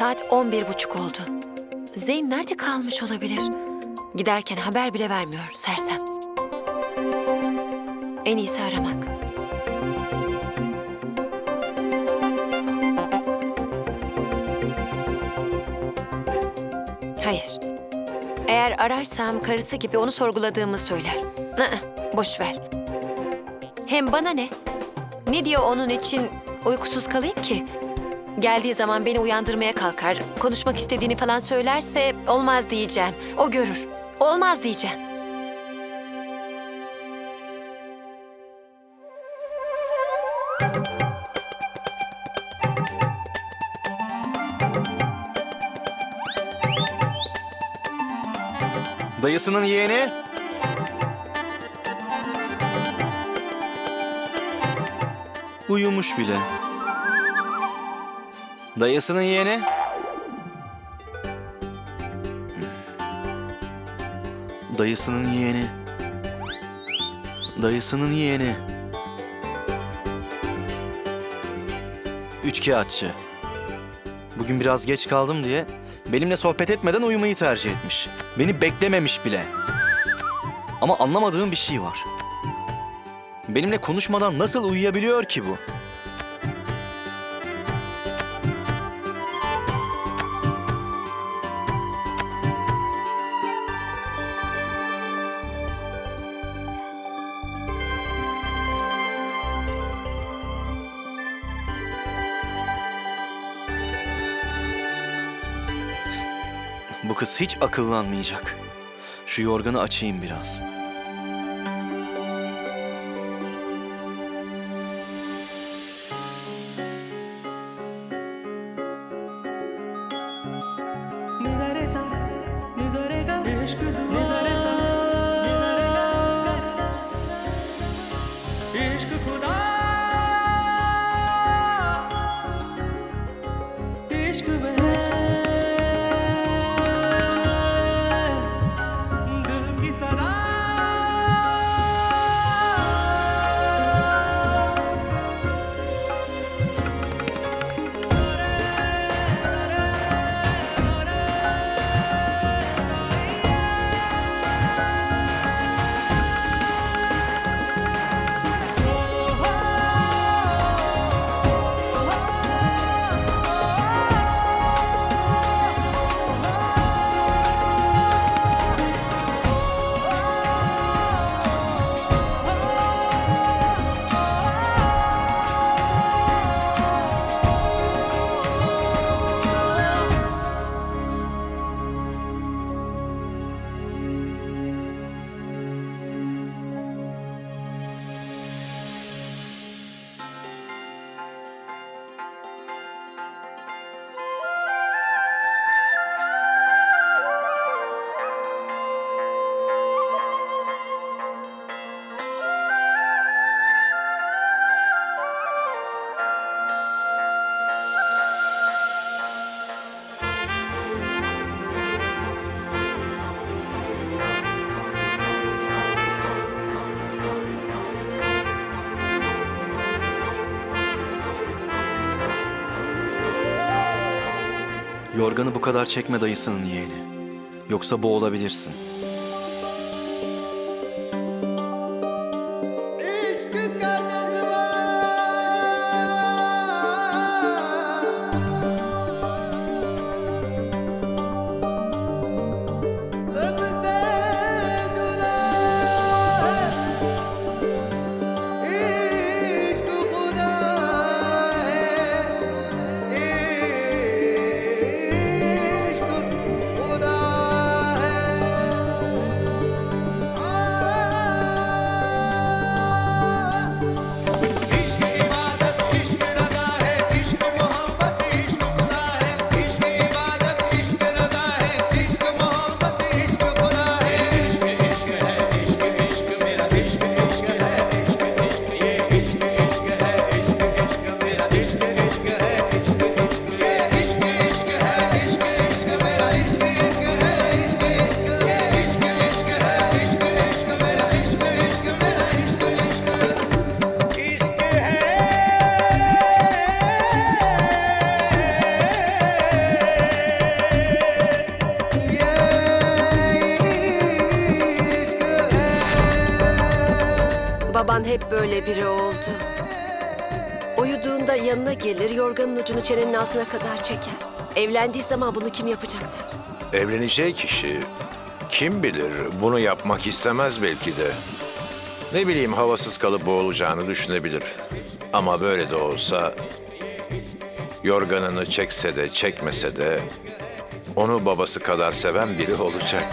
Saat on bir buçuk oldu. Zeyn nerede kalmış olabilir? Giderken haber bile vermiyor sersem. En iyisi aramak. Hayır. Eğer ararsam karısı gibi onu sorguladığımı söyler. Aa, boş ver. Hem bana ne? Ne diye onun için uykusuz kalayım ki? Geldiği zaman beni uyandırmaya kalkar. Konuşmak istediğini falan söylerse olmaz diyeceğim. O görür. Olmaz diyeceğim. Dayısının yeğeni. Uyumuş bile. Dayısının yeğeni. Dayısının yeğeni. Dayısının yeğeni. Üçkağıtçı. Bugün biraz geç kaldım diye benimle sohbet etmeden uyumayı tercih etmiş. Beni beklememiş bile. Ama anlamadığım bir şey var. Benimle konuşmadan nasıl uyuyabiliyor ki bu? Bu kız hiç akıllanmayacak. Şu yorganı açayım biraz. Aşkı duvar Yorganı bu kadar çekme dayısının yeğeni. Yoksa boğulabilirsin. Böyle biri oldu. Uyuduğunda yanına gelir, yorganın ucunu çenenin altına kadar çeker. Evlendiği zaman bunu kim yapacak der. Evleneceği kişi kim bilir bunu yapmak istemez belki de. Ne bileyim havasız kalıp boğulacağını düşünebilir. Ama böyle de olsa yorganını çekse de çekmese de onu babası kadar seven biri olacak.